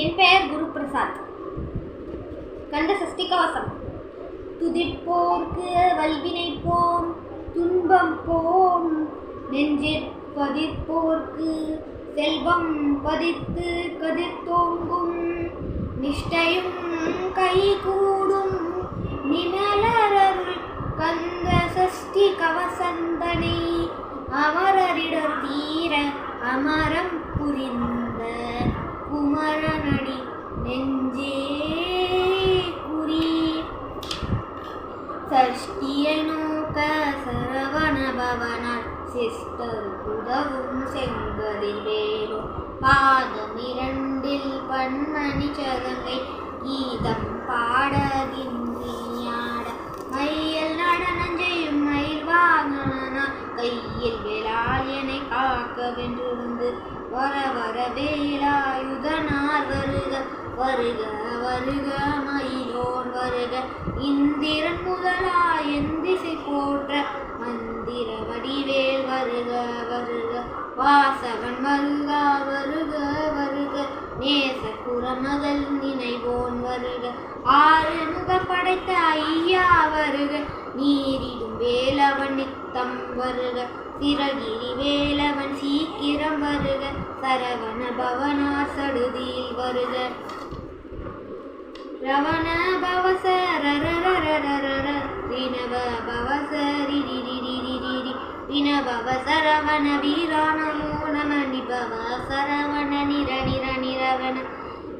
என் பெயர் குரு பிரசாத் கந்த சஷ்டி கவசம் துதிப்போர்க்கு வல்வினை போம் துன்பம் போம் நெஞ்சிற் பதிப்போர்க்கு செல்வம் பதித்து கதிர்த்தோங்கும் நிஷ்டையும் கை கூடும் நிமலரருள் கந்த சஷ்டி கவசந்தனை அமரரிடர் தீர அமரம் புரிந்த. பவனார் சிஸ்டர் உதவும் செங்கதில் வேலும் பாதம் இரண்டில் பன்மணி சதங்கை கீதம் பாடகின்றியாட. மையல் நடனம் செய்யும் மயில் வாகனா கையில் வேளால் என காக்க வென்றிருந்து வர வர வேலாயுதனார் வருக. வருக வருக மயிலோன் வருக. இந்திரன் முதலா எந்திசை போன்ற மந்திர வடிவேல் வருக வருக. வாசவன் வருக வருக வருக. நேச குரமகள் நினைவோன் வருக. ஆறு முக படைத்த ஐயா வருக. நீரிடும் வேலவன் நித்தம் வருக. சிறகிரி வேலவன் சீக்கிரம் வருக. சரவண பவனா சடுதியில் வருக. ரவண பவச ரரரரரரர பவச ரிரிரிரிரிரி சரவண வீரா நம நிபவ சரவண நிர நிர நிரவண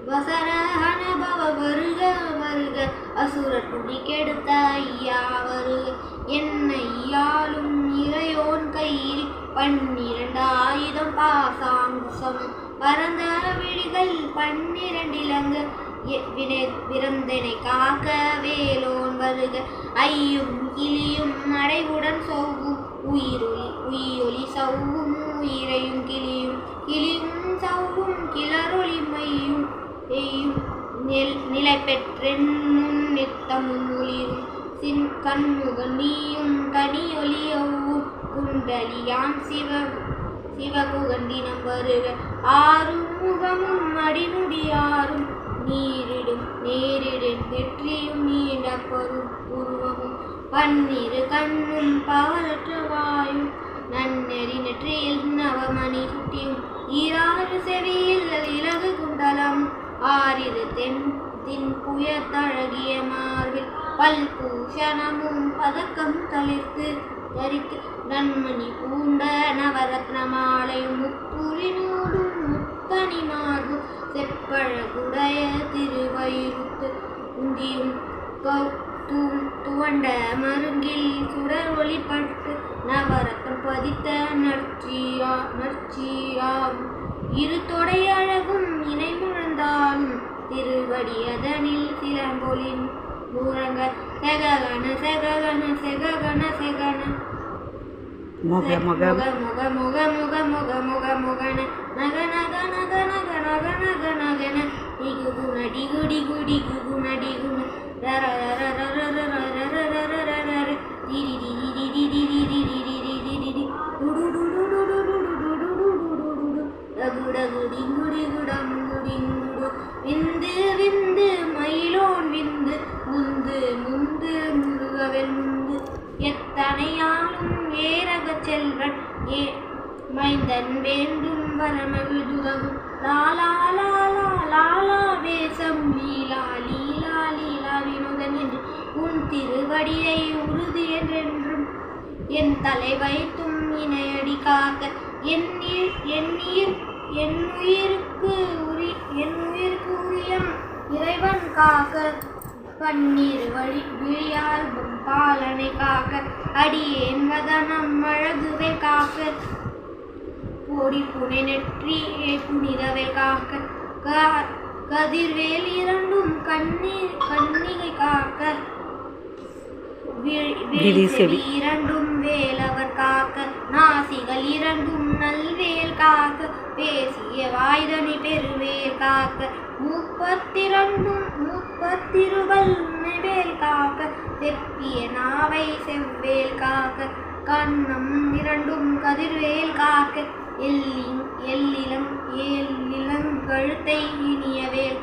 வசரஹன பவ வருக வருக அசுர குடி கெடுத்த ஐயா வருக என்னை யாழும் இறையோன் கையில் பன்னிரண்டு ஆயுதம் பாசாங்குசம் பரந்த விழிகள் பன்னிரண்டிலங்கு விரந்தனை காக்க வேலோன் வருக. ஐயும் கிளியும் அடைவுடன் சௌவும் உயிரொலி உயிரொலி சௌவும் உயிரையும் கிளியும் கிளியும் சௌவும் கிளரொலி மையும் எய்யும். நில் நிலை பெற்றென்னும் நித்தமும் ஒளிரும். சின் கண்முக நீயும் தனியொலியவும் குண்டலியாம் சிவ சிவகுகந்தினம் வருக. ஆறும் முகமும் அடிமுடியாரும் நீரிடும் நேரிடும் நெற்றியும் நீண்ட பரு உருவமும். பன்னிரு கண்ணும் பவரற்ற வாயும் நன்னெறி நெற்றியில் நவமணி சுட்டியும் ஈராறு செவியில் இலகு குண்டலம் ஆறிரு தென் தின் புயத்தழகிய மார்பில். பல்பூஷணமும் பதக்கம் தளிர்த்து தரித்து நன்மணி பூண்ட நவரத்ன மாலையும் முப்புரினோடும் முத்தனி மார்பும் செப்பழகுடைய திருவயிறுத்து உந்தியும் துவண்ட மருங்கில் சுடர் ஒளிப்பட்டு நவரத்தம் பதித்த நற்சீரா நற்சீராம். இரு தொடையழகும் இணைமுழந்தாலும் திருவடி அதனில் சிலம்பொலின் முழங்க செககன செககன செககன செகன முக முகம் முக முக முக முக முக முகன நக நக நக நக நக நக நகன டிகுகுண டிகு டிகு டிகுகுண டிகுண ரர ரர ரர ரர ரர ரர ரர ரர டிடி டிடி டிடி டிடி டிடி டிடி டிடி டி டுடு டுடு டுடு டுடு டுடு டுடு டுடு டகு டகு டிங்குடு மயிலோன் விந்து முந்து முந்து முருகவெல் முந்து. எத்தனையாலும் ஏரக செல்வன்? ஏ மைந்தன் வேண்டும் வரமகிழ்துதகும் லாலா லாலா லாலா வேசம் லீலா லீலா லீலா வினோதன் என்று. உன் திருவடியை உறுதி என்றென்றும் என் தலை வைத்தும் இணையடி காக்க. என் என் என் உயிருக்கு உரி என் உயிருக்கு உரியம் இறைவன் காக்க. பன்னீர் வழி விழியால் பாலனை காக்க அடியேன் வதனம் அழகுவை காக்க. பொடி புனை நெற்றி புனிதவை காக்க கதிர்வேல் இரண்டும் கண்ணீர் கண்ணிகை காக்க. இரண்டும் வேலவர் காக்க நாசிகள் இரண்டும் நல்வேல் காக்க பேசிய வாய்தனி பெருவேல் காக்க. முப்பத்திரண்டும் முப்பத்திருவல் வேல் காக்க செப்பிய நாவை செவ்வேல் காக்க. கண்ணம் இரண்டும் கதிர்வேல் காக்க எல்லிங் எல்லிலம் கழுத்தை இனிய வேல்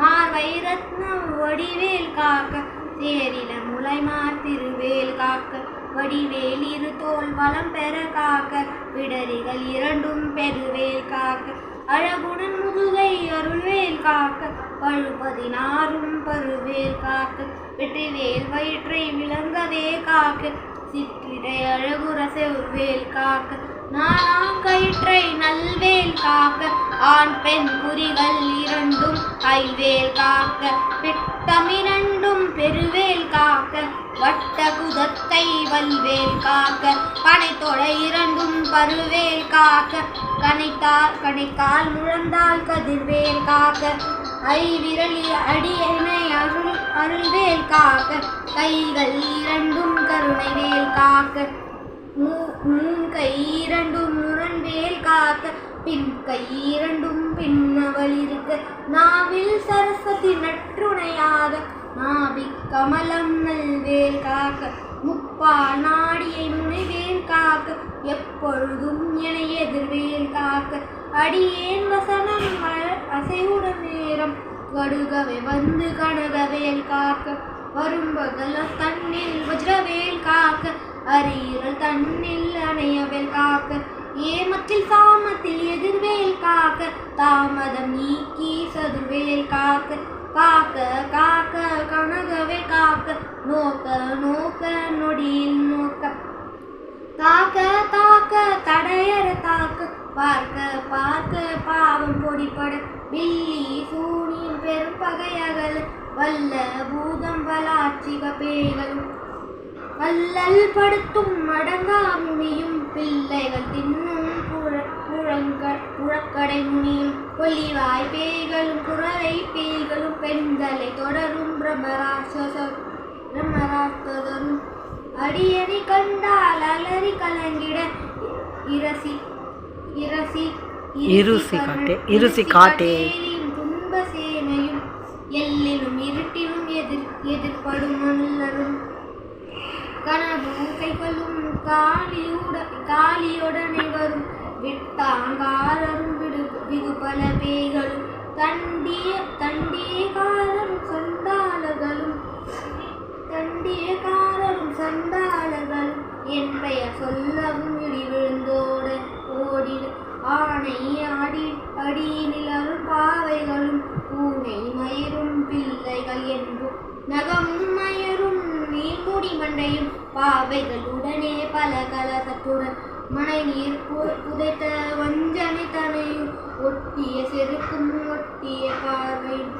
மார்வை ரத்ன வடிவேல் காக்க தேரில முளைமார் திருவேல் காக்க. வடிவேல் இரு தோல் வளம் பெற காக்க விடரிகள் இரண்டும் பெருவேல் காக்க அழகுடன் முதுகை அருள்வேல் காக்க பழுபதினாரும் பருவேல் காக்க வெற்றிவேல் வயிற்றை விளங்கவே காக்க சிற்றிடை அழகுர செவ்வேல் காக்க நானா கயிற்றை நல்வேல் காக்க ஆண் பெண் குறிகள் இரண்டும் கைவேல் காக்க பிட்டமிரண்டு பெருவேல் காக்க வட்ட குதத்தை வல்வேல் காக்க பனைத்தொடை இரண்டும் பருவேல் காக்க கனைத்தால் கணைக்கால் முழந்தால் கதிர்வேல் காக்க ஐவிரல் அடியனை அருள் அருள்வேல் காக்க கைகள் இரண்டும் கருணை வேல் காக்க கை இரண்டும் முரண்வேல் காக்க பின் கை இரண்டும் பின்னவள் இருக்க நாவில் சரஸ்வதி நற்றுணையாக நாவி கமலம் நல்வேல் காக்க முப்பா நாடியை முனைவேல் காக்க எப்பொழுதும் என எதிர்வேல் காக்க. அடியேன் வசனம் மலர் அசைவுடன் நேரம் கடுகவே வந்து கனகவேல் காக்க. வரும்பகல தன்னில் வஜ்ரவேல் காக்க அரியல் தன்னில் அணையவேல் காக்க. ஏமத்தில் சாமத்தில் எதிர்வேல் காக்க தாமதம் நீக்கி சதுர்வேல் காக்க. காக்க காக்க கனகவே காக்க நோக்க நோக்க நொடியில் நோக்க. தாக்க தாக்க தடையற தாக்க பார்க்க பார்க்க பாவம் பொடிப்பட பில்லி சூனியம் பெரும் பகையகல் வல்ல பூதம் வளாட்சிக பேய்களும் வல்லல் படுத்தும் அடங்கா முனியும் பிள்ளைகள் தின்னும் புழங்க புழக்கடை முனியும் கொல்லிவாய் பேய்களும் குறவை பேய்களும் பெண்களை தொடரும் பிரம்மராட்சச பிரம்மராட்சதரும் அடியடி கண்டால் அலறி கலங்கிட இரசி இரசி இருசி காட்டே, இருசி காட்டே. துன்ப சேனையும் எல்லிலும் இருட்டிலும் எதிர் எதிர்ப்படும் மல்லரும் கனபூசைகளும் காளியுட காளியுடனே வரும் விட்டாங்காரரும் விடு விகுபல பேய்களும் தண்டிய தண்டியகாரரும் சண்டாளர்களும். தண்டியக்காரரும் சண்டாளர்களும் என் பெயர் சொல்லவும் இடி விழுந்தோட ஓடிட ஆணை அடி அடியினில் அருள் பாவைகளும் பூனை மயிரும் பிள்ளைகள் என்றும் நகமும் மயரும் நீர்முடி மண்டையும் பாவைகளுடனே பல கலகத்துடன் மழை நீர் புதைத்த வஞ்சனை தனையும் ஒட்டிய செருக்கும் ஒட்டிய பார்வையும்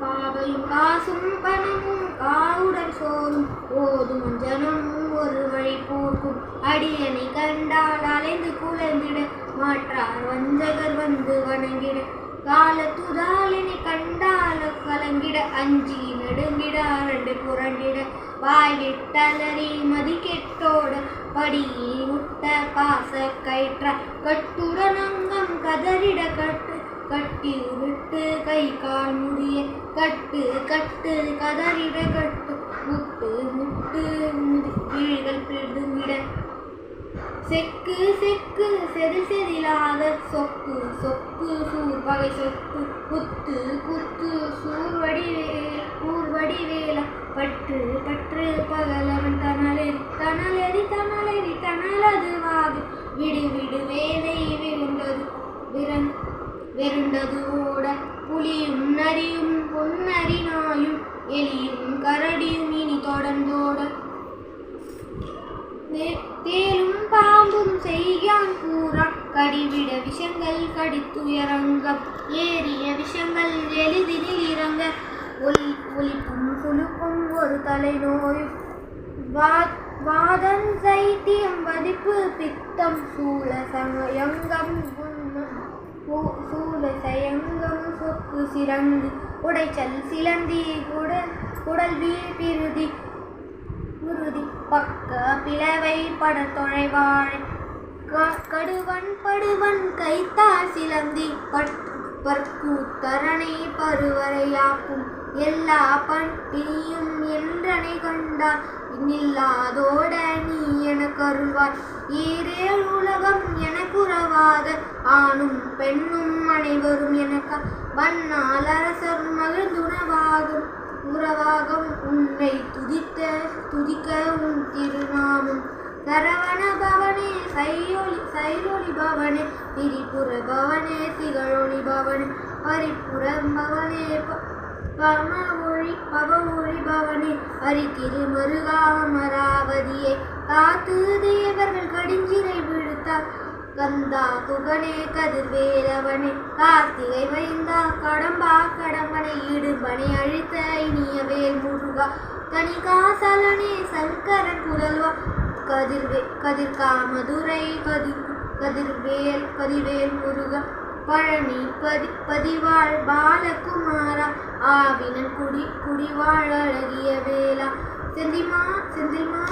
பாவையும் காசும் பணமும் காவுடன் சோறும். ஓதும் ஜனமும் ஒரு வழி போக்கும். அடியனை கண்டால் அலைந்து குழந்திட மாற்றார் வஞ்சகர் வந்து வணங்கிட. காலத்துதாலினை கண்டால கலங்கிட அஞ்சி நெடுங்கிட அரண்டு புரண்டிட. வாய் விட்டலறி மதி கெட்டோட படியை முட்ட பாச கயிற்ற கட்டுடன் அங்கம் கதறிட கட்டு. கட்டி உருட்டு கை கால் முடிய கட்டு கட்டு கதறிட கட்டு. முட்டு முட்டு முடி விழிகள் பிடுங்கிட செக்கு செக்கு செதில் செதிலாக சொக்கு சொக்கு சூர் பகை சொக்கு குத்து குத்து சூர்வடி கூர் வேல பற்று பற்று பகலவன் தனலெறி தனலெறி தனலெறி தனலதுவாகு விடு விடு வேலை விருந்தது விரன் வெருண்டது ஓட புலியும் நரியும் பொன்னரி நாயும் எலியும் கரடியும் இனி தொடர்ந்தோட. தேல் தேலும் செய்யான் கூறான் கடிவிட விஷங்கள் கடித்துயரங்கம். ஏறிய விஷங்கள் எளிதினில் இறங்க. ஒலி ஒலிப்பும் குழுப்பும் ஒரு தலைநோய். வா- வாதம் சைத்தியம் வதிப்பு பித்தம் சூழ சமயங்கம் சூழ சயங்கம் சொக்கு சிறங்கு. உடைச்சல் சிலந்தி குடல் குடல் வீழ்பிருதி உறுதி பக்க பிளவை பட தொழைவாள் க- கடுவன் படுவன் கைத்தால் சிலந்தி. பட் பற்கூத்தரனை பருவரையாக்கும் எல்லா பட்டினியும் என்றனை கண்டார். நில்லாதோட நீ எனக்கு அருள்வாய் ஈரேழ் உலகம் எனக்குறவாத ஆணும் பெண்ணும் அனைவரும் எனக்கா. வண்ணால் அரசர் மகிழ்ந்துணவாகும். உறவாகம் உன்னை துதித்த துதிக்க உன் திருநாமம். சரவண பவனே சைலொலி சைலொலி பவனே திரிபுர பவனே திகழொளி பவனே பரிபுரம் பவனே ப- பம பவனே ஹரி திருமருகாமராவதியை காத்து தேவர்கள் கடிஞ்சிரை விழுத்தார் கந்தா குகனே கதிர்வேலவனே. கார்த்திகை வைந்தா கடம்பா கடம்பனை இடும்பனை அழித்த இனிய வேல் முருகா. கனிகாசலனே சங்கரன் புதல்வா. கதிர்வே கதிர்காமதுரை கதிர் கதிர்வேல் கதிர்வேல் முருகா. பழனி பதி பதிவாள் பாலகுமாரா. ஆவினன் குடி குடிவாழ் அழகிய வேளா. செந்திமா செந்தில்மா.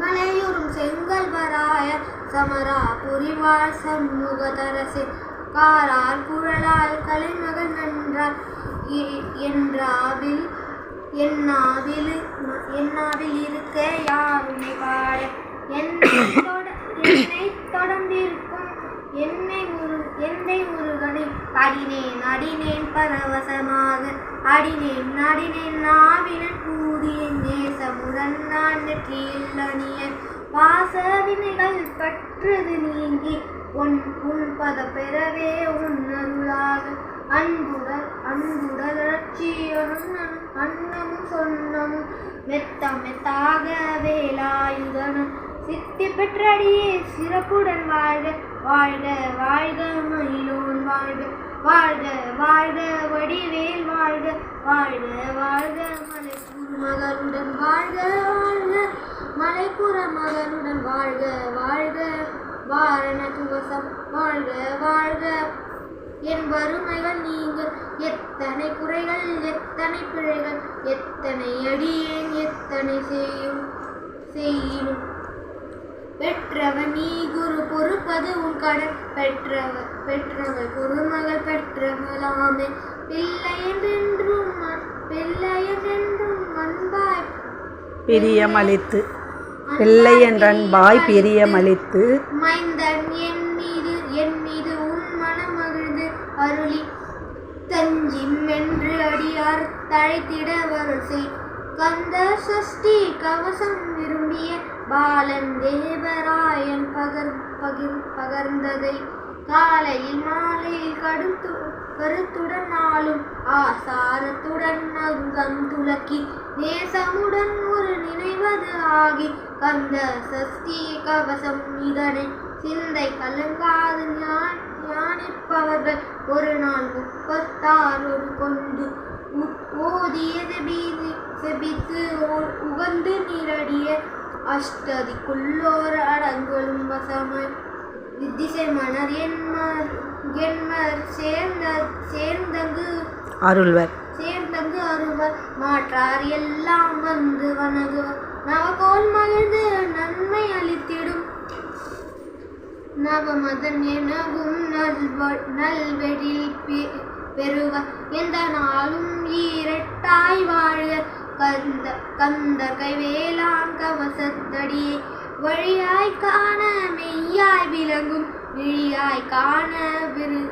மலையூரும் செங்கல்வராய சமரா புரிவாள் சண்முகதரசே. காரார் குழலால் கலைமகள் நன்றார் என்றாவில் என்னாவில் என்னாவில் இருக்க யாருமே பாட. என்னை தொடர்ந்திருக்கும் என்னை முரு என்னை முருகனை அடினேன் அடினேன் பரவசமாக. அடினேன் அடினேன் நாவினன் கூறியேன் நேசமுடன் நான் நெற்றியில் அணியன். வாசவினைகள் பற்றது நீங்கி உன் உன் பத பெறவே உன்னருளாக அன்புடல் அன்புடலட்சி அண்ணன் அன்னமும் சொன்னமும் மெத்த மெத்தாக வேலாயுதனும் சித்தி பெற்றடியே சிறப்புடன் வாழ்க வாழ்க வாழ்க மயிலோன் வாழ்க. வாழ்க வாழ்க வடிவேல் வாழ்க வாழ்க வாழ்க மலை மகளுடன் வாழ்க வாழ்க மலைப்புற மகனுடன் வாழ்க வாழ்க வாரண துவசம் வாழ்க வாழ்க. என் வறுமைகள் நீங்க எத்தனை குறைகள் எத்தனை பிழைகள் எத்தனை அடியேன் எத்தனை செய்யும் செய்யும். பெற்றவன் நீ குரு பொறுப்பது உன் கடன். பெற்றவர் பெற்றவர் குருமகள் பெற்றவளாமே. பிள்ளை என்றென்றும் அன்பாய். பிரியமளித்து. பிள்ளை என்றன்பாய் மைந்தன் என் மீது என் மீது உன் மனம் மகிழ்ந்து அருளி. தஞ்சிம் என்று அடியார் தழைத்திட வருள் கந்த சஷ்டி கவசம் விரும்பிய பாலன் தேவராயன் பகர் பகிர் பகர்ந்ததை. காலையில் மாலையில் கடுத்து கருத்துடன் ஆளும் ஆசாரத்துடன் அங்கம் துலக்கி நேசமுடன் ஒரு நினைவது ஆகி கந்த சஷ்டி கவசம் இதனை சிந்தை கலங்காது ஞான் ஞானிப்பவர்கள் ஒரு நாள் முப்பத்தாறொரு கொண்டு உ- பீதி செபித்து ஓ- உகந்து நிரடிய அஷ்டதிக்குள்ளோர் அடங்கலும் வசமாய். வித்திசை மணர் என்மர் சேர்ந்த சேர்ந்தங்கு அருள்வர். சேர்ந்தங்கு அருவர் மாற்றார் எல்லாம் வந்து வணங்குவர் நவகோல் மகிழ்ந்து நன்மை அளித்திடும். நவமதன் எனவும் நல்வ நல்வெழில் பெ- பெறுவ. எந்த நாளும் ஈரட்டாய் வாழ்க. கந்த கந்த கைவேளாம் கவசத்தடியே. வழியாய் காண மெய்யாய் விளங்கும். விழியாய் காண விரு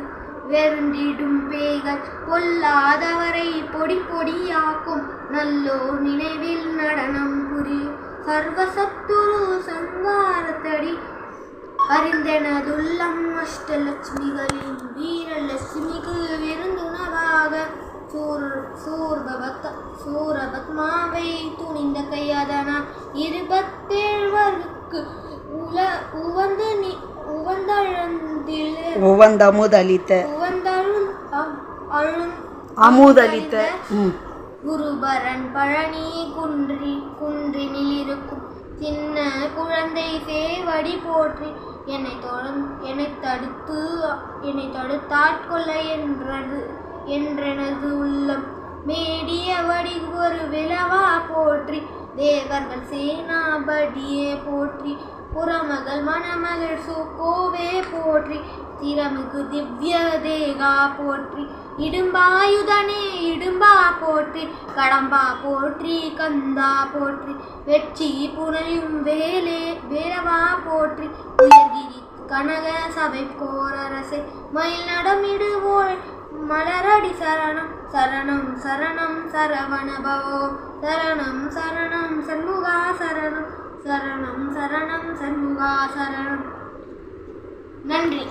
வெருண்டிடும் பேய்கள் பொல்லாதவரை பொடி பொடியாக்கும் நல்லோர் நினைவில் நடனம் புரி சர்வசத்துரு சங்காரத்தடி. அறிந்தெனதுள்ளம் அஷ்டலட்சுமிகளின் வீரலட்சுமிக்கு விருந்துணவாக சூர் சூர்பவத் சூரபத்மாவை துணிந்த கையாதனா இருபத்தேழ்வருக்கு உல உவந்து நீ அழும் அமுதளித்த ம். குருபரன் பழனி குன்றி குன்றினில் இருக்கும் சின்ன குழந்தை சேவடி போற்றி என்னை என்னை தடுத்து என்னை தடுத்தாட்கொள்ள என்றது என்றெனது உள்ளம். மேடியபடி ஒரு விழவா போற்றி தேவர்கள் சேனாபடியே போற்றி புறமகள் மணமகள் சூக்கோவே போற்றி திறமிகு திவ்ய தேகா போற்றி. இடும்பாயுதனே இடும்பா போற்றி கடம்பா போற்றி கந்தா போற்றி. வெற்றி புனையும் வேலே வேரவா போற்றி. உயர்கிரி கனக சபை போரரசே மயில் நடமிடுவோள் மலரடி சரணம். சரணம் சரணம் சரவணபவோ சரணம் சரணம் சண்முகா சரணம். சரணம் சரணம் சண்முகா சரணம். நன்றி.